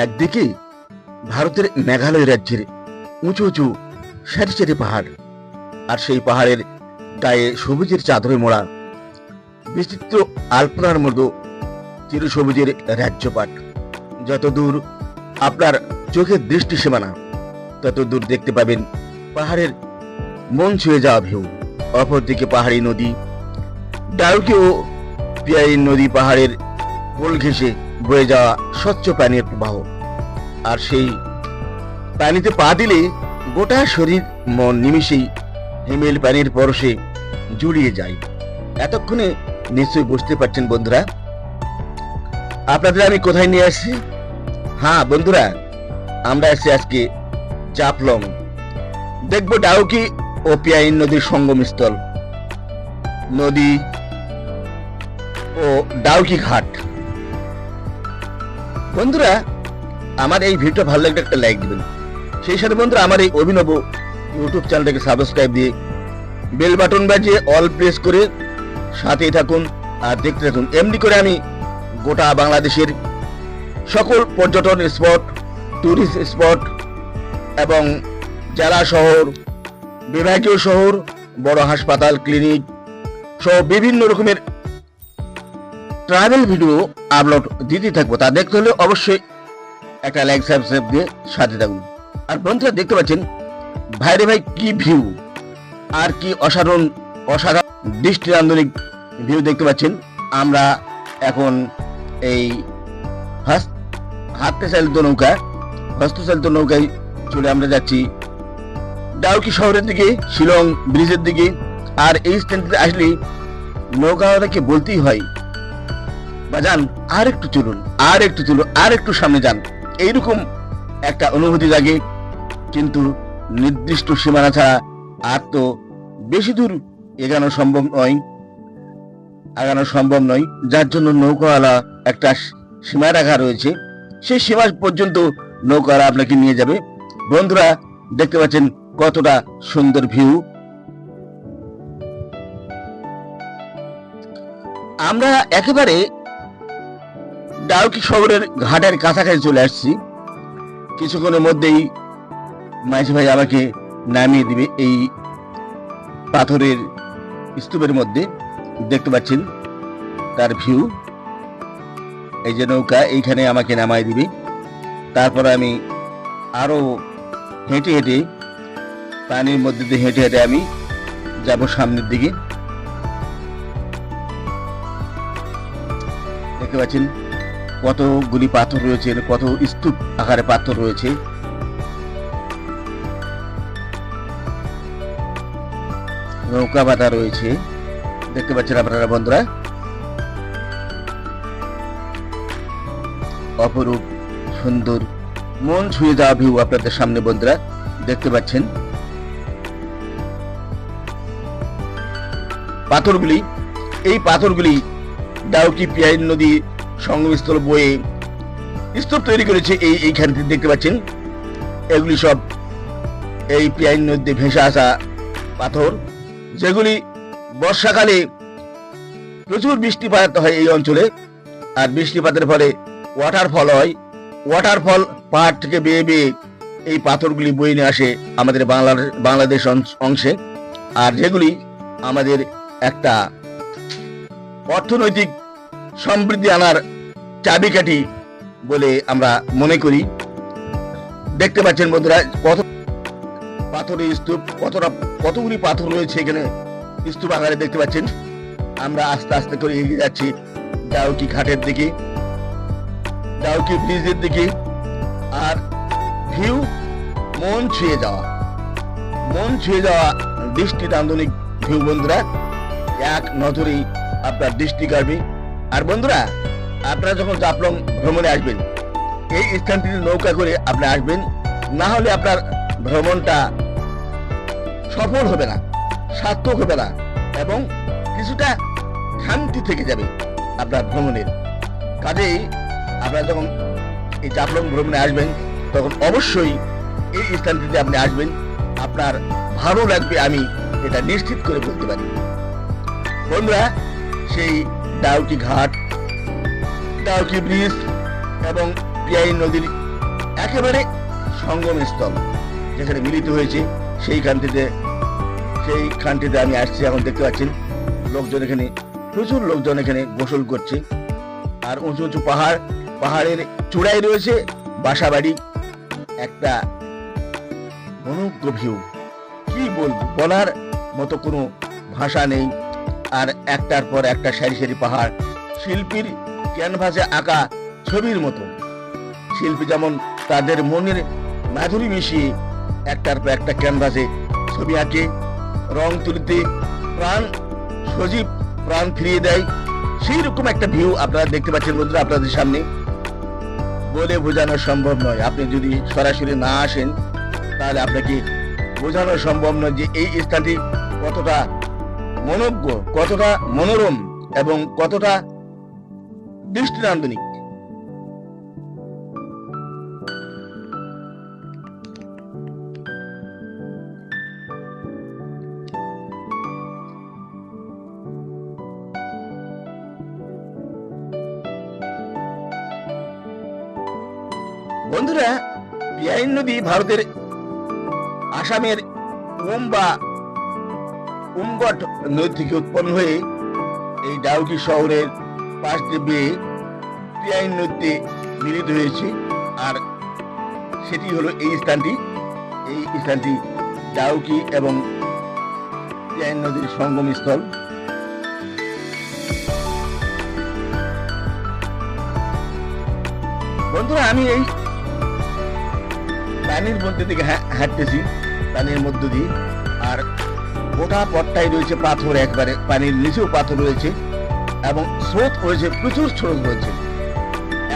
একদিকে ভারতের মেঘালয় রাজ্যের উঁচু উঁচু সারি সারি পাহাড়, আর সেই পাহাড়ের গায়ে সবুজের চাদরে মোড়া, বিচিত্র আলপনার মতো চিরসবুজের রাজ্যপাট। যত দূর আপনার চোখের দৃষ্টি সীমানা, তত দূর দেখতে পাবেন পাহাড়ের মন ছুঁয়ে যাওয়া ভিউ। অপরদিকে পাহাড়ি নদী, ডাউকি ও পিয়ারি নদী পাহাড়ের কোল ঘেঁষে বয়ে যাওয়া স্বচ্ছ পানির প্রবাহ। আর সেই পানিতে পা দিলে গোটা শরীর, মন নিমিষেই হিমেল পানির পরশে জুড়িয়ে যায়। এতক্ষণে নিশ্চয়ই বুঝতে পারছেন বন্ধুরা। আপনাদের আমি কোথায় নিয়ে আসছি? হ্যাঁ বন্ধুরা, আমরা আছি আজকে জাফলং দেখব ডাউকি ও পিয়াইন নদীর সঙ্গমস্থল, নদী ও ডাউকি ঘাট। বন্ধুরা, আমার এই ভিডিও ভালো লাগলে একটা লাইক দিবেন। সেই সাথে বন্ধুরা, আমার এই অভিনব ইউটিউব চ্যানেলটাকে সাবস্ক্রাইব দিয়ে বেল বাটন বাজিয়ে অল প্রেস করে সাথেই থাকুন আর দেখতে থাকুন। এমনি করে আমি গোটা বাংলাদেশের সকল পর্যটন স্পট টুরিস্ট স্পট এবং জেলা শহর, বিভাগীয় শহর, বড় হাসপাতাল ক্লিনিক সহ বিভিন্ন রকমের ট্রাভেল ভিডিও আপলোড দিতে থাকব। তা দেখতে হলে অবশ্যই একটা লাইক সাবস্ক্রাইব দিয়ে সাথে থাকুন। আর বন্ধুরা, দেখতে পাচ্ছেন ভাইরে ভাই, কি ভিউ আর কি অসাধারণ অসাধারণ দৃষ্টি আন্দোলিক ভিউ দেখতে পাচ্ছেন। আমরা এখন এই হাতে চালিত নৌকা হস্তচালিত নৌকায় চলে আমরা যাচ্ছি ডাউকি শহরের দিকে, শিলং ব্রিজের দিকে। আর এই স্ট্যান্ডে আসলে নৌকাওয়ালাকে বলতেই হয় বা যান আর একটু চলুন আর একটু চলুন আর একটু সামনে যান। এইরকম একটা অনুভূতি জাগে, কিন্তু নির্দিষ্ট সীমানা ছাড়া আর তো বেশি দূর এগানো সম্ভব নয়, আগানো সম্ভব নয়। যার জন্য নৌকাওয়ালা একটা সীমা রাখা রয়েছে। সেই সীমা পর্যন্ত নৌকাওয়ালা আপনাকে নিয়ে যাবে। বন্ধুরা, দেখতে পাচ্ছেন কতটা সুন্দর ভিউ। আমরা একেবারে ডাউকি শহরের ঘাটের কাছাকাছি চলে আসছি। কিছুক্ষণের মধ্যেই মাইসি ভাই আমাকে নামিয়ে দিবে এই পাথরের স্তূপের মধ্যে। দেখতে পাচ্ছেন তার ভিউ এই যে নৌকা এইখানে আমাকে নামাই দিবে। তারপর আমি আরও হেঁটে হেঁটে পানির মধ্যে দিয়ে হেঁটে হেঁটে আমি যাব সামনের দিকে। দেখতে পাচ্ছেন কতগুলি পাথর রয়েছে, কত স্তূপ আকারে পাথর রয়েছে। নৌকা বাঁধা রয়েছে। দেখতে পাচ্ছেন আপনারা বন্ধুরা। অপরূপ, সুন্দর, মন ছুঁয়ে যাওয়া ভিউ আপনাদের সামনে বন্ধুরা, দেখতে পাচ্ছেন। পাথরগুলি, এই পাথরগুলি ডাউকি পিয়াইন নদী সঙ্গমস্থল বয়ে স্তূপ তৈরি করেছে এই এইখান থেকে দেখতে পাচ্ছেন? এগুলি সব এই পিয়াইন নদীতে ভেসে আসা পাথর, যেগুলি বর্ষাকালে প্রচুর বৃষ্টিপাত হয় এই অঞ্চলে, আর বৃষ্টিপাতের ফলে ওয়াটারফল হয়। ওয়াটারফল পাহাড় থেকে বেয়ে বেয়ে এই পাথরগুলি বয়ে নিয়ে আসে আমাদের বাংলার, বাংলাদেশ অংশে। আর যেগুলি আমাদের একটা অর্থনৈতিক সমৃদ্ধি আনার চাবিকাঠি বলে আমরা মনে করি। দেখতে পাচ্ছেন বন্ধুরা, কত পাথরের স্তূপ, কতটা, কতগুলি পাথর রয়েছে এখানে স্তূপ আকারে দেখতে পাচ্ছেন। আমরা আস্তে আস্তে করে এগিয়ে যাচ্ছি ডাউকি ঘাটের দিকে, ডাউকি ব্রিজের দিকে, আর ভিউ, মন ছুঁয়ে যাওয়া। মন ছুঁয়ে যাওয়া দৃষ্টি নান্দনিক ভিউ বন্ধুরা, এক নজরেই আপনার দৃষ্টি কাড়বে আর বন্ধুরা আপনারা যখন জাফলং ভ্রমণে আসবেন, এই স্থানটিতে নৌকা করে আপনি আসবেন, না হলে আপনার ভ্রমণটা সফল হবে না, সার্থক হবে না, এবং কিছুটা শান্তি থেকে যাবে আপনার ভ্রমণের। কাজেই আপনারা যখন এই জাফলং ভ্রমণে আসবেন, তখন অবশ্যই এই স্থানটিতে আপনি আসবেন। আপনার ভালো লাগবে আমি এটা নিশ্চিত করে বলতে পারি। বন্ধুরা, সেই ডাউটি ঘাট ডাউকি ব্রিজ এবং পিয়াই নদীর একেবারে সঙ্গম স্থল যেখানে মিলিত হয়েছে। সেই খানটিতে সেই খানটিতে আমি আসছি, এখন দেখতে পাচ্ছেন লোকজন এখানে, প্রচুর লোকজন এখানে গোসল করছে। আর উঁচু উঁচু পাহাড়, পাহাড়ের চূড়ায় রয়েছে বাসাবাড়ি, একটা মনোজ্ঞ ভিউ কি বলব, বলার মতো কোনো ভাষা নেই। আর একটার পর একটা সারি সারি পাহাড়, শিল্পীর ক্যানভাসে আঁকা ছবির মতো। শিল্পী যেমন তাদের মনের মাধুরী মিশিয়ে একটার পর একটা ক্যানভাসে ছবি আঁকে, রং তুলিতে প্রাণ, সজীব প্রাণ ফিরিয়ে দেয় সেই রকম একটা ভিউ আপনারা দেখতে পাচ্ছেন বন্ধুরা আপনাদের সামনে। বলে বোঝানো সম্ভব নয়। আপনি যদি সরাসরি না আসেন, তাহলে আপনাকে বোঝানো সম্ভব নয় যে এই স্থানটি কতটা মনোজ্ঞ, কতটা মনোরম এবং কতটা দৃষ্টিনান্দনিক বন্ধুরা, পিয়াইন নদী ভারতের আসামের ওম বা নদী থেকে উৎপন্ন হয়ে এই ডাউকি শহরের দিয়ে বেয়ে পিয়াইন নদীতে মিলিত হয়েছে। আর সেটি হলো এই স্থানটি। এই স্থানটি ডাউকি এবং পিয়াইন নদীর সঙ্গম স্থল বন্ধুরা, আমি এই পানির মধ্যে হা- হাঁটতেছি, পানির মধ্য দিয়ে। আর গোটা পথটাই রয়েছে পাথর, একবারে পানির নিচেও পাথর রয়েছে। এবং স্রোত রয়েছে প্রচুর স্রোত রয়েছে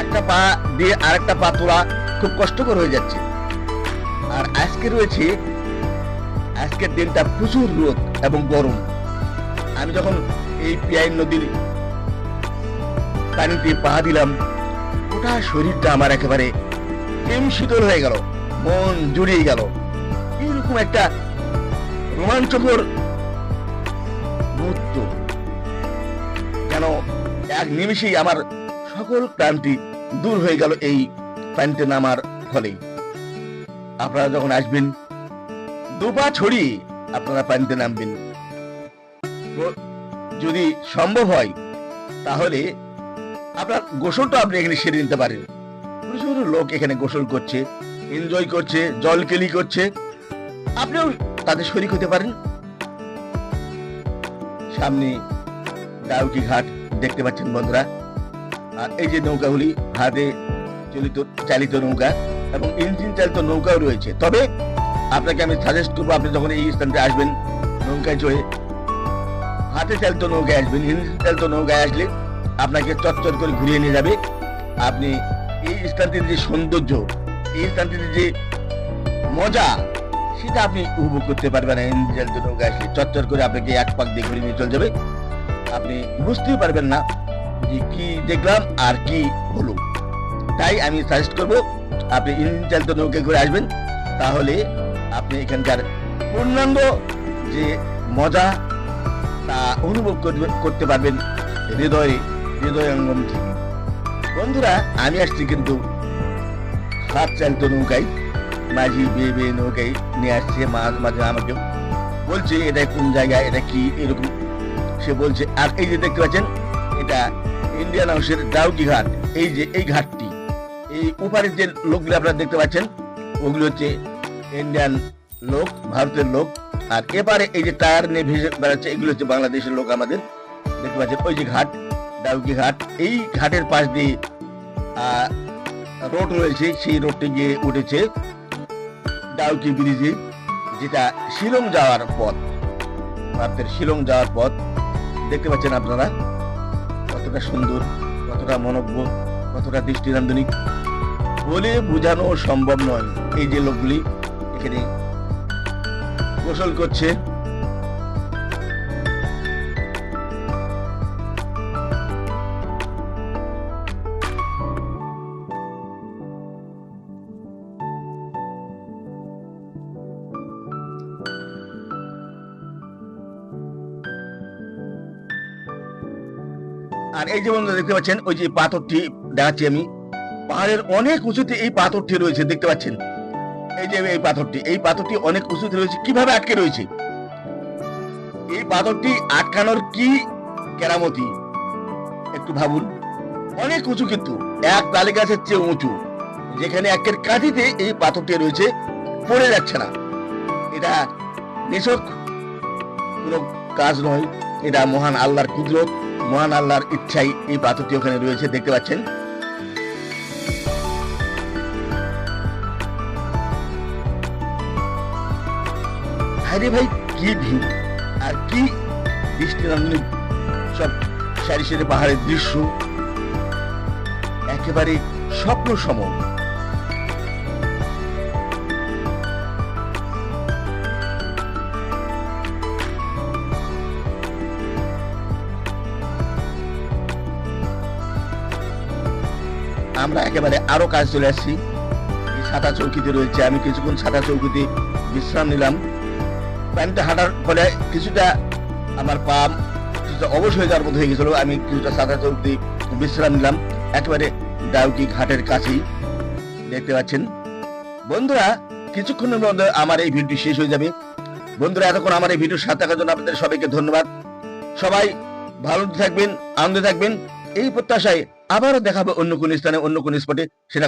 একটা পা দিয়ে আরেকটা পা তোলা খুব কষ্টকর হয়ে যাচ্ছে। আর আজকে রয়েছে, আজকের দিনটা প্রচুর রোদ এবং গরম। আমি যখন এই পিয়াইন নদীর পানিতে পা দিলাম, গোটা শরীরটা আমার একেবারে প্রেম শীতল হয়ে গেল, মন জুড়িয়ে গেল। এরকম একটা রোমাঞ্চকর মুহূর্ত। যেন এক নিমিষেই আমার সকল ক্লান্তি দূর হয়ে গেল এই পানিতে নামার ফলে আপনারা যখন আসবেন, দুপা ছড়িয়ে আপনারা পানিতে নামবেন। যদি সম্ভব হয়, তাহলে আপনার গোসলটা আপনি এখানে সেরে নিতে পারেন। প্রচুর লোক এখানে গোসল করছে এনজয় করছে জল কেলি করছে। আপনিও তাদের শরিক হতে পারেন। সামনে ডাউকি ঘাট দেখতে পাচ্ছেন বন্ধুরা। আর এই যে নৌকাগুলি হাতে চলিত, চালিত নৌকা এবং ইঞ্জিন চালিত নৌকাও রয়েছে। তবে আপনাকে আমি সাজেস্ট করব, আপনি যখন এই স্থানটা আসবেন, নৌকায় চড়ে হাতে চালিত নৌকায় আসবেন ইঞ্জিন চালিত নৌকায় আসলে আপনাকে চটচট করে ঘুরিয়ে নিয়ে যাবে। আপনি এই স্থানটির যে সৌন্দর্য, এই স্থানটির যে মজা, সেটা আপনি উপভোগ করতে পারবেন। ইঞ্জিন চালিত নৌকায় আসলে চটচট করে আপনাকে এক পাক দিয়ে ঘুরিয়ে নিয়ে চলে যাবে। আপনি বুঝতেই পারবেন না যে কি দেখলাম আর কি হলো। তাই আমি সাজেস্ট করব, আপনি ইঞ্জিন নৌকায় করে আসবেন। তাহলে আপনি এখানকার পূর্ণাঙ্গ যে মজা তা অনুভব করতে পারবেন হৃদয়ে হৃদয়ঙ্গম থেকে। বন্ধুরা, আমি আসছি কিন্তু হাত চালিত নৌকায়, মাঝি বেয়ে বেয়ে নৌকায় নিয়ে আসছে মাঝে মাঝে আমাকে বলছে, এটা কোন জায়গা? এটা কি? এরকম সে বলছে, আর এই যে দেখতে পাচ্ছেন, এটা ইন্ডিয়ান হাউসের ডাউকি ঘাট। এই যে, এই ঘাটটি, এই উপরের যে লোকগুলো আপনারা দেখতে পাচ্ছেন, ওগুলো হচ্ছে ইন্ডিয়ান লোক, ভারতের লোক। আর এবারে এই যে টায়ার নিয়ে ভেসে বেড়াচ্ছে, এগুলো হচ্ছে বাংলাদেশের লোক আমাদের। দেখতে পাচ্ছেন, ওই যে ঘাট ডাউকি ঘাট। এই ঘাটের পাশ দিয়ে রোড রয়েছে, সেই রোডটি গিয়ে উঠেছে ডাউকি ব্রিজে, যেটা শিলং যাওয়ার পথ। ভারতের শিলং যাওয়ার পথ। দেখতে পাচ্ছেন আপনারা? কতটা সুন্দর, কতটা মনজ্ঞ, কতটা দৃষ্টিনান্দনিক। বলে বোঝানো সম্ভব নয় এই যে লোকগুলি এখানে গোসল করছে। আর এই যে বন্ধুরা দেখতে পাচ্ছেন, ওই যে পাথরটি দেখাচ্ছি আমি। পাহাড়ের অনেক উঁচুতে এই পাথরটি রয়েছে, দেখতে পাচ্ছেন? এই যে এই পাথরটি এই পাথরটি অনেক উঁচুতে রয়েছে, কীভাবে আটকে রয়েছে? এই পাথরটি আটকানোর কি কেরামতি? একটু ভাবুন। অনেক উঁচু কিন্তু, এক তালি গাছের চেয়ে উঁচু। যেখানে একের কাঁধিতে এই পাথরটি রয়েছে, পড়ে যাচ্ছে না। এটা নিছক কোনো কাজ নয়, এটা মহান আল্লাহর কুদরত। মহান আল্লাহর ইচ্ছাই এই পাথরটি ওখানে রয়েছে, দেখতে পাচ্ছেন? আরে ভাই, কি ভিউ আর কি দৃষ্টিনন্দন সব সারি সারি পাহাড়ের দৃশ্য। একেবারে স্বপ্ন সম আমরা একেবারে আরও কাজ চলে আসছি। সাদা চৌকিতে রয়েছে, আমি কিছুক্ষণ সাদা চৌকিতে বিশ্রাম নিলাম। প্যান্টটা হাঁটার ফলে কিছুটা আমার পা কিছুটা অবশ হয়ে যাওয়ার মতো হয়ে গেছিল, আমি কিছুটা সাদা চৌকি বিশ্রাম নিলাম। একেবারে ডাউকি ঘাটের কাছেই, দেখতে পাচ্ছেন। বন্ধুরা, কিছুক্ষণের মধ্যে আমার এই ভিডিও শেষ হয়ে যাবে। বন্ধুরা, এতক্ষণ আমার এই ভিডিওর সাথে থাকার জন্য আপনাদের সবাইকে ধন্যবাদ। সবাই ভালো থাকবেন, আনন্দে থাকবেন। এই প্রত্যাশায় আবারও দেখাবে অন্য কোন স্থানে অন্য কোন স্পটে সেটা